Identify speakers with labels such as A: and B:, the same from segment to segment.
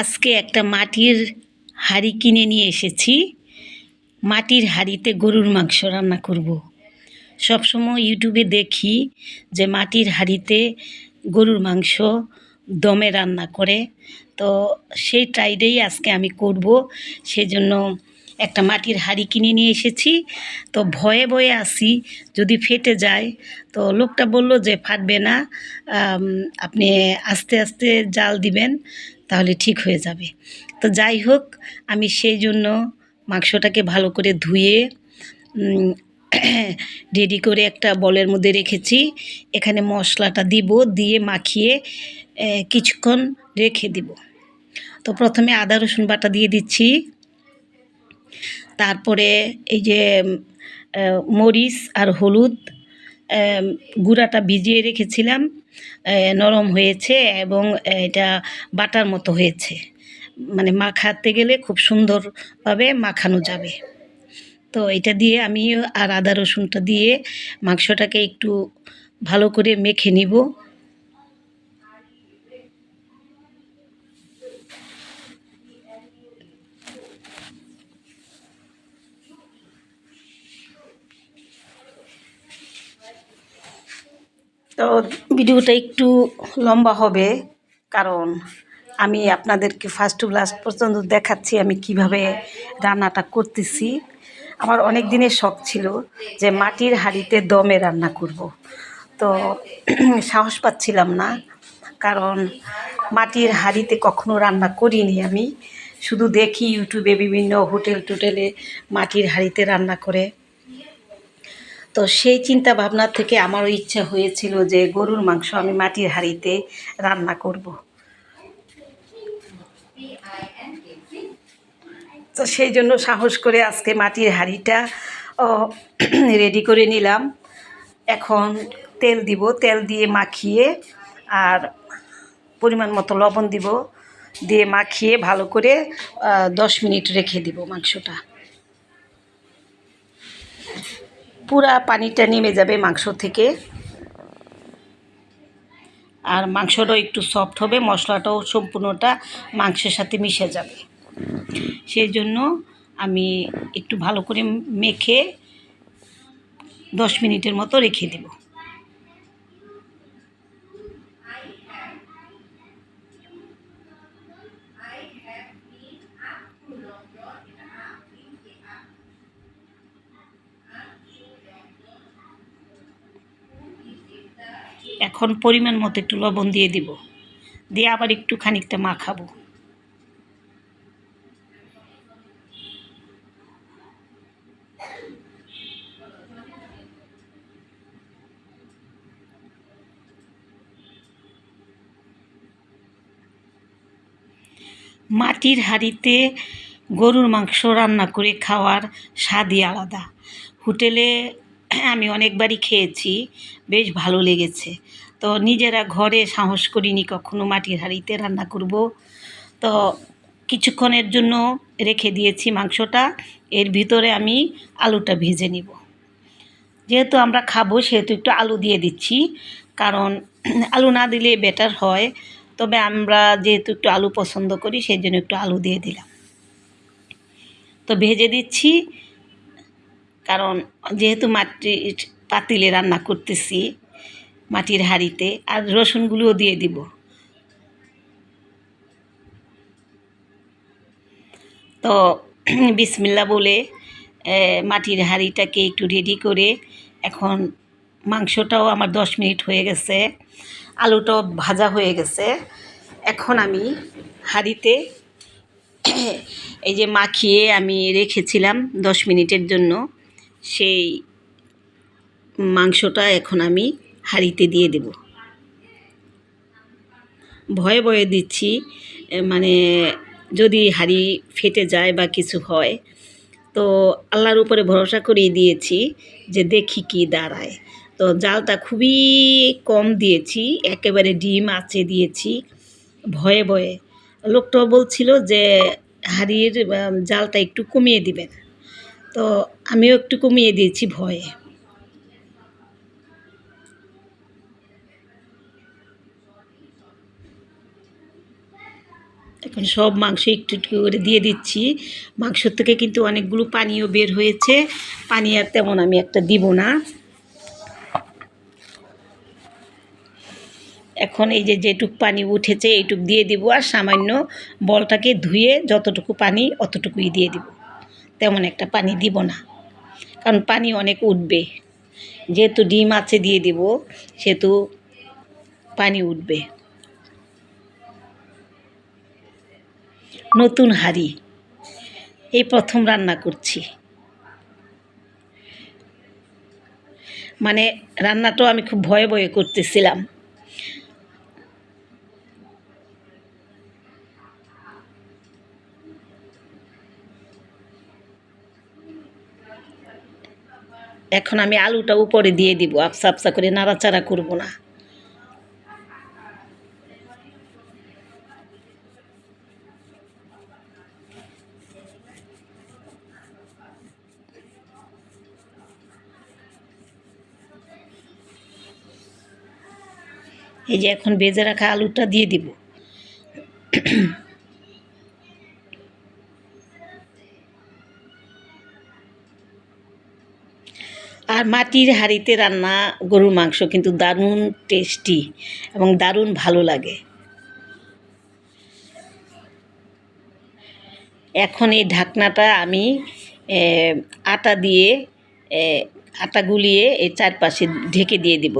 A: আজকে একটা মাটির হাঁড়ি কিনে নিয়ে এসেছি। মাটির হাঁড়িতে গরুর মাংস রান্না করব। সবসময় ইউটিউবে দেখি যে মাটির হাঁড়িতে গরুর মাংস দমে রান্না করে। তো সেই ট্রাইডেই আজকে আমি করব। সেজন্য একটা মাটির হাঁড়ি কিনে নিয়ে এসেছি। তো ভয়ে ভয়ে আসি, যদি ফেটে যায়। তো লোকটা বলল যে, ফাটবে না। আপনি আস্তে আস্তে জাল দিবেন। তাহলে ঠিক হয়ে যাবে। তো যাই হোক, আমি সেই জন্য মাংসটাকে ভালো করে ধুয়ে রেডি করে একটা বলের মধ্যে রেখেছি। এখানে মশলাটা দিব, দিয়ে মাখিয়ে কিছুক্ষণ রেখে দিব। তো প্রথমে আদা, রসুন বাটা দিয়ে দিচ্ছি। তারপরে এই যে মরিচ আর হলুদ গুঁড়াটা ভিজিয়ে রেখেছিলাম নরম হয়েছে এবং এটা বাটার মতো হয়েছে। মানে মাখাতে গেলে খুব সুন্দরভাবে মাখানো যাবে। তো এটা দিয়ে আমি আর আদা রসুনটা দিয়ে মাংসটাকে একটু ভালো করে মেখে নিব। তো ভিডিওটা একটু লম্বা হবে, কারণ আমি আপনাদেরকে ফার্স্ট টু লাস্ট পর্যন্ত দেখাচ্ছি আমি কীভাবে রান্নাটা করতেছি। আমার অনেক দিনের শখ ছিল যে মাটির হাঁড়িতে দমে রান্না করব। তো সাহস পাচ্ছিলাম না, কারণ মাটির হাঁড়িতে কখনো রান্না করিনি আমি। শুধু দেখি ইউটিউবে বিভিন্ন হোটেল টোটেলে মাটির হাঁড়িতে রান্না করে। তো সেই চিন্তা ভাবনা থেকে আমারও ইচ্ছা হয়েছিল যে গরুর মাংস আমি মাটির হাঁড়িতে রান্না করব। তো সেই জন্য সাহস করে আজকে মাটির হাঁড়িটা রেডি করে নিলাম। এখন তেল দিব, তেল দিয়ে মাখিয়ে আর পরিমাণ মতো লবণ দিব, দিয়ে মাখিয়ে ভালো করে দশ মিনিট রেখে দিব মাংসটা। পুরা পানিটা নেমে যাবে মাংস থেকে। আর মাংসটাও একটু সফট হবে, মশলাটাও সম্পূর্ণটা মাংসের সাথে মিশে যাবে। সেই জন্য আমি একটু ভালো করে মেখে দশ মিনিটের মতো রেখে দেব। এখন পরিমাণ মতো একটু লবণ দিয়ে দিব। দিয়ে আবার একটু খানিকটা মাখাবো। মাটির হাঁড়িতে গরুর মাংস রান্না করে খাওয়ার স্বাদই আলাদা। হোটেলে আমি অনেকবারই খেয়েছি, বেশ ভালো লেগেছে। তো নিজেরা ঘরে সাহস করিনি কখনো মাটির হাঁড়িতে রান্না করব। তো কিছুক্ষণের জন্য রেখে দিয়েছি মাংসটা, এর ভিতরে আমি আলুটা ভেজে নিব। যেহেতু আমরা খাব, সেহেতু একটু আলু দিয়ে দিচ্ছি, কারণ আলু না দিলে বেটার হয়। তবে আমরা যেহেতু একটু আলু পছন্দ করি, সেই জন্য একটু আলু দিয়ে দিলাম। তো ভেজে দিচ্ছি কারণ যেহেতু মাটির পাতিলে রান্না করতেছি মাটির হাঁড়িতে, আর রসুনগুলোও দিয়ে দিব। তো বিসমিল্লা বলে মাটির হাঁড়িটাকে একটু রেডি করে এখন মাংসটাও আমার দশ মিনিট হয়ে গেছে, আলুটাও ভাজা হয়ে গেছে। এখন আমি হাঁড়িতে এই যে মাখিয়ে আমি রেখেছিলাম দশ মিনিটের জন্য। সেই মাংসটা এখন আমি হাঁড়িতে দিয়ে দেব। ভয়ে ভয়ে দিচ্ছি মানে যদি হাঁড়ি ফেটে যায় বা কিছু হয়, তো আল্লাহর উপরে ভরসা করেই দিয়েছি যে দেখি কি দাঁড়ায়। তো জালটা খুবই কম দিয়েছি, একেবারে ডিম আঁচে দিয়েছি, ভয়ে ভয়ে। লোকটাও বলছিল যে হাঁড়ির জালটা একটু কমিয়ে দিবেন। তো আমিও একটু কমিয়ে দিয়েছি ভয়ে। এখন সব মাংস একটু একটু করে দিয়ে দিচ্ছি। মাংসর থেকে কিন্তু অনেকগুলো পানিও বের হয়েছে। পানি আর তেমন আমি একটা দিব না। এখন এই যে যেটুক পানি উঠেছে এইটুক দিয়ে দিব আর সামান্য বলটাকে ধুয়ে যতটুকু পানি অতটুকুই দিয়ে দিব। তেমন একটা পানি দিব না। কারণ পানি অনেক উঠবে। যেহেতু ডিম আছে দিয়ে দিব, সেহেতু পানি উঠবে। নতুন হাঁড়ি। এই প্রথম রান্না করছি। মানে রান্নাটাও আমি খুব ভয়ে ভয়ে করতেছিলাম। এখন আমি আলুটা উপরে দিয়ে দিব, আপসা আপসা করে নাড়াচাড়া করব না। এই যে এখন বেজে রাখা আলুটা দিয়ে দিব। আর মাটির হাঁড়িতে রান্না গরুর মাংস কিন্তু দারুণ টেস্টি এবং দারুণ ভালো লাগে। এখন এই ঢাকনাটা আমি আটা দিয়ে আটা গুলিয়ে এই চারপাশে ঢেকে দিয়ে দিব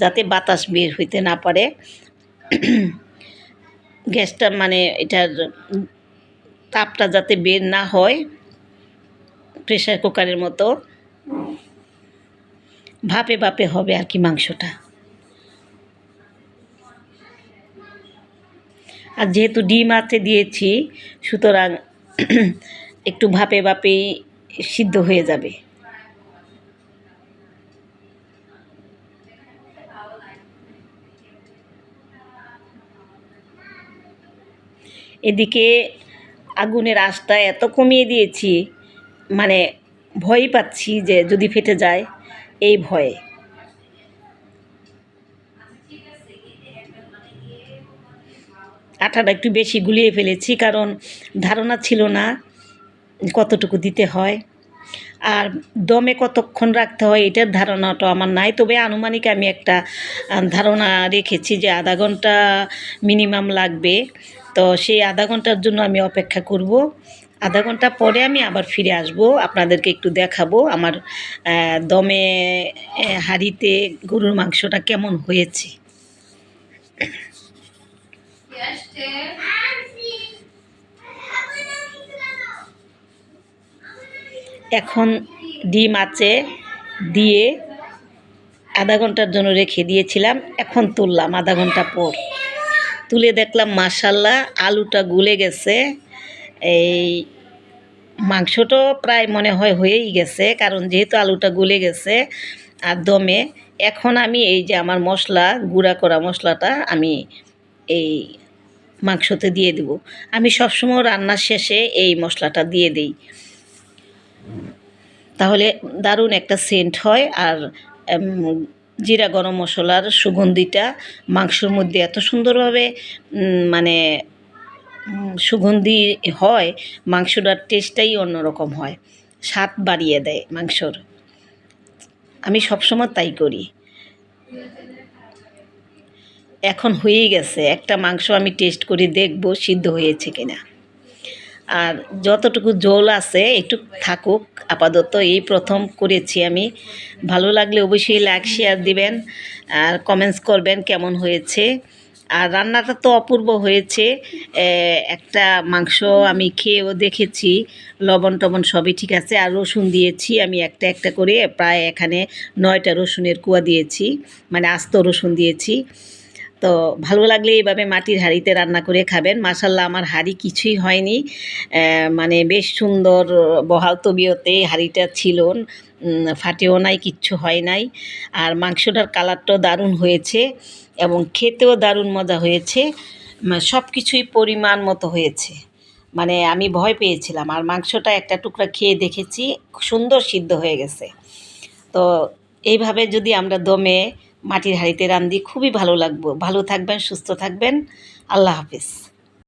A: যাতে বাতাস বের হইতে না পারে। গ্যাসটা মানে এটার তাপটা যাতে বের না হয় প্রেশার কুকারের মতো। ভাপে ভাপে হবে আর কি মাংসটা। আর যেহেতু ডিম আছে দিয়েছি, সুতরাং একটু ভাপে ভাপেই সিদ্ধ হয়ে যাবে। এদিকে আগুনের আঁচটা এত কমিয়ে দিয়েছি মানে ভয় পাচ্ছি যে যদি ফেটে যায় এই ভয়ে। আটাটা একটু বেশি গুলিয়ে ফেলেছি, কারণ ধারণা ছিল না কতটুকু দিতে হয়। আর দমে কতক্ষণ রাখতে হয়, এটার ধারণাটা আমার নাই। তবে আনুমানিক আমি একটা ধারণা রেখেছি যে আধা ঘণ্টা মিনিমাম লাগবে। তো সেই আধা ঘণ্টার জন্য আমি অপেক্ষা করব। আধা ঘণ্টা পরে আমি আবার ফিরে আসব, আপনাদেরকে একটু দেখাবো আমার দমে হাঁড়িতে গরুর মাংসটা কেমন হয়েছে। এখন ডিম আছে দিয়ে আধা ঘণ্টার জন্য রেখে দিয়েছিলাম, এখন তুললাম আধা ঘণ্টা পর। তুলে দেখলাম মাসাল্লাহ আলুটা গুলে গেছে। এই মাংসটাও প্রায় মনে হয় হয়েই গেছে, কারণ যেহেতু আলুটা গলে গেছে আর দমে, এখন আমি এই যে আমার মশলা, গুঁড়া করা মশলাটা আমি এই মাংসতে দিয়ে দেব। আমি সবসময় রান্নার শেষে এই মশলাটা দিয়ে দিই। তাহলে দারুণ একটা সেন্ট হয় আর জিরা গরম মশলার সুগন্ধিটা মাংসর মধ্যে এত সুন্দরভাবে মানে সুগন্ধি হয়, মাংসটার টেস্টটাই অন্যরকম হয়। স্বাদ বাড়িয়ে দেয় মাংসর। আমি সবসময় তাই করি। এখন হয়েই গেছে, একটা মাংস আমি টেস্ট করে দেখব সিদ্ধ হয়েছে কিনা। আর যতটুকু জল আছে, একটু থাকুক, আপাতত এই প্রথম করেছি আমি। ভালো লাগলে অবশ্যই লাইক শেয়ার দিবেন, আর কমেন্টস করবেন কেমন হয়েছে। আর রান্নাটা তো অপূর্ব হয়েছে। একটা মাংস আমি খেয়েও দেখেছি, লবণ টবণ সবই ঠিক আছে। আর রসুন দিয়েছি আমি একটা একটা করে, প্রায় এখানে নয়টা রসুনের কুয়া দিয়েছি মানে আস্ত রসুন দিয়েছি। তো ভালো লাগলে এইভাবে মাটির হাঁড়িতে রান্না করে খাবেন। মাসাল্লাহ আমার হাঁড়ি কিছুই হয়নি। মানে বেশ সুন্দর বহাল তবিয়তে হাঁড়িটা ছিল। ফাটেও নাই, কিচ্ছু হয় নাই। আর মাংসটার কালারটাও দারুণ হয়েছে এবং খেতেও দারুণ মজা হয়েছে। সব কিছুই পরিমাণ মতো হয়েছে। মানে আমি ভয় পেয়েছিলাম। আর মাংসটা একটা টুকরা খেয়ে দেখেছি, সুন্দর সিদ্ধ হয়ে গেছে। তো এইভাবে যদি আমরা দমে মাটির হাঁড়িতে রান্ধি খুবই ভালো লাগবো। ভালো থাকবেন সুস্থ থাকবেন। আল্লাহ হাফিজ।